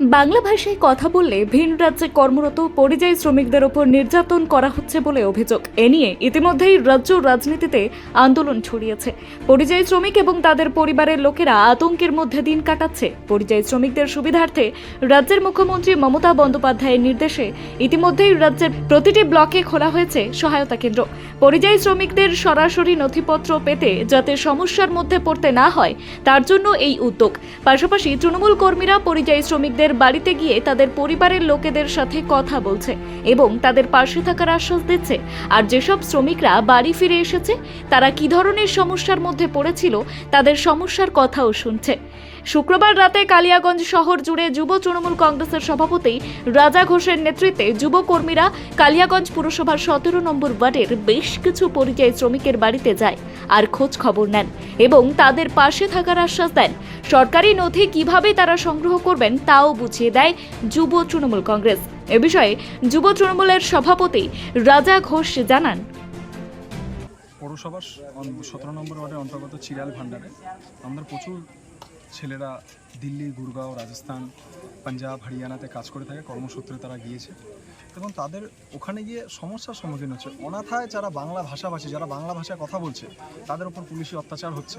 বাংলা ভাষায় কথা বললে ভিন রাজ্যে কর্মরত পরিযায়ী শ্রমিকদের ওপর নির্যাতন করা হচ্ছে বলে অভিযোগ। এ নিয়ে ইতিমধ্যেই রাজ্য রাজনীতিতে আন্দোলন ছড়িয়েছে। পরিযায়ী শ্রমিক এবং তাদের পরিবারের লোকেরা আতঙ্কের মধ্যে দিন কাটাচ্ছে। পরিযায়ী শ্রমিকদের সুবিধার্থে রাজ্যের মুখ্যমন্ত্রী মমতা বন্দ্যোপাধ্যায়ের নির্দেশে ইতিমধ্যেই রাজ্যের প্রতিটি ব্লকে খোলা হয়েছে সহায়তা কেন্দ্র। পরিযায়ী শ্রমিকদের সরাসরি নথিপত্র পেতে যাতে সমস্যার মধ্যে পড়তে না হয়, তার জন্য এই উদ্যোগ। পাশাপাশি তৃণমূল কর্মীরা পরিযায়ী শ্রমিকদের বাড়িতে গিয়ে তাদের পরিবারের লোকেদের সাথে কথা বলছে এবং তাদের পাশে থাকার আশ্বাস দিচ্ছে। আর যেসব শ্রমিকরা বাড়ি ফিরে এসেছে, তারা কি ধরনের সমস্যার মধ্যে পড়েছিল, তাদের সমস্যার কথাও শুনছে। শুক্রবার রাতে কালিয়াগঞ্জ শহর জুড়ে যুব তৃণমূল কংগ্রেসের সভাপতি রাজা ঘোষের নেতৃত্বে যুব কর্মীরা কালিয়াগঞ্জ পুরসভার সতেরো নম্বর ওয়ার্ডের বেশ কিছু পরিযায়ী শ্রমিকের বাড়িতে যায় আর খোঁজ খবর নেন এবং তাদের পাশে থাকার আশ্বাস দেন। সরকারি নথি কীভাবে তারা সংগ্রহ করবেন তাও বুঝিয়ে দেয় যুব তৃণমূল কংগ্রেস। এ বিষয়ে যুব তৃণমূলের সভাপতি রাজা ঘোষ জানান। পৌরসভার সতেরো নম্বর ওয়ার্ডের অন্তর্গত চিরাল ভান্ডারে আমাদের প্রচুর ছেলেরা দিল্লি, গুরগাঁও, রাজস্থান, পাঞ্জাব, হরিয়ানাতে কাজ করে থাকে, কর্মসূত্রে তারা গিয়েছে। এবং তাদের ওখানে গিয়ে সমস্যার সম্মুখীন হচ্ছে। অনাথায় যারা বাংলা ভাষাভাষী, যারা বাংলা ভাষায় কথা বলছে, তাদের উপর পুলিশি অত্যাচার হচ্ছে।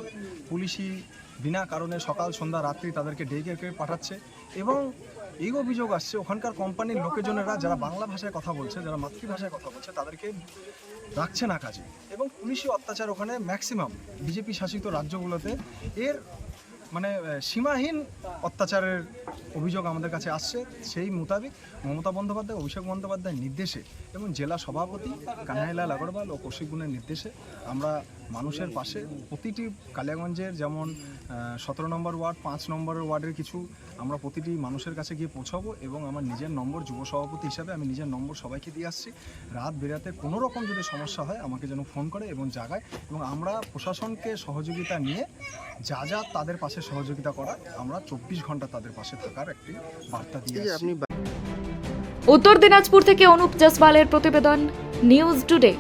পুলিশি বিনা কারণে সকাল, সন্ধ্যা, রাত্রি তাদেরকে ডেকে পাঠাচ্ছে এবং এই অভিযোগ আসছে, ওখানকার কোম্পানির লোকেজনেরা যারা বাংলা ভাষায় কথা বলছে, যারা মাতৃভাষায় কথা বলছে, তাদেরকে রাখছে না কাজে। এবং পুলিশি অত্যাচার ওখানে ম্যাক্সিমাম বিজেপি শাসিত রাজ্যগুলোতে। এর মানে সীমাহীন অত্যাচারের অভিযোগ আমাদের কাছে আসছে। সেই মোতাবেক মমতা বন্দ্যোপাধ্যায়, অভিষেক বন্দ্যোপাধ্যায়ের নির্দেশে এবং জেলা সভাপতি কানাইলাল আগরওয়াল ও কৌশিক গুণের নির্দেশে আমরা মানুষের পাশে প্রতিটি কালিয়াগঞ্জের যেমন সতেরো নম্বর ওয়ার্ড পাঁচ নম্বরের ওয়ার্ডের কিছু আমরা প্রতিটি মানুষের কাছে গিয়ে পৌঁছাবো এবং আমার নিজের নম্বর যুব সভাপতি হিসাবে আমি নিজের নম্বর সবাইকে দিয়ে আসছি রাত বেরাতে কোনো রকম যদি সমস্যা হয় আমাকে যেন ফোন করে এবং জাগায় এবং আমরা প্রশাসনকে সহযোগিতা নিয়ে যা যা তাদের পাশে সহযোগিতা করা আমরা চব্বিশ ঘণ্টা তাদের পাশে থাকার একটি বার্তা দিয়ে। আপনি উত্তর দিনাজপুর থেকে অনুপ জসওয়ালের প্রতিবেদন নিউজ টুডে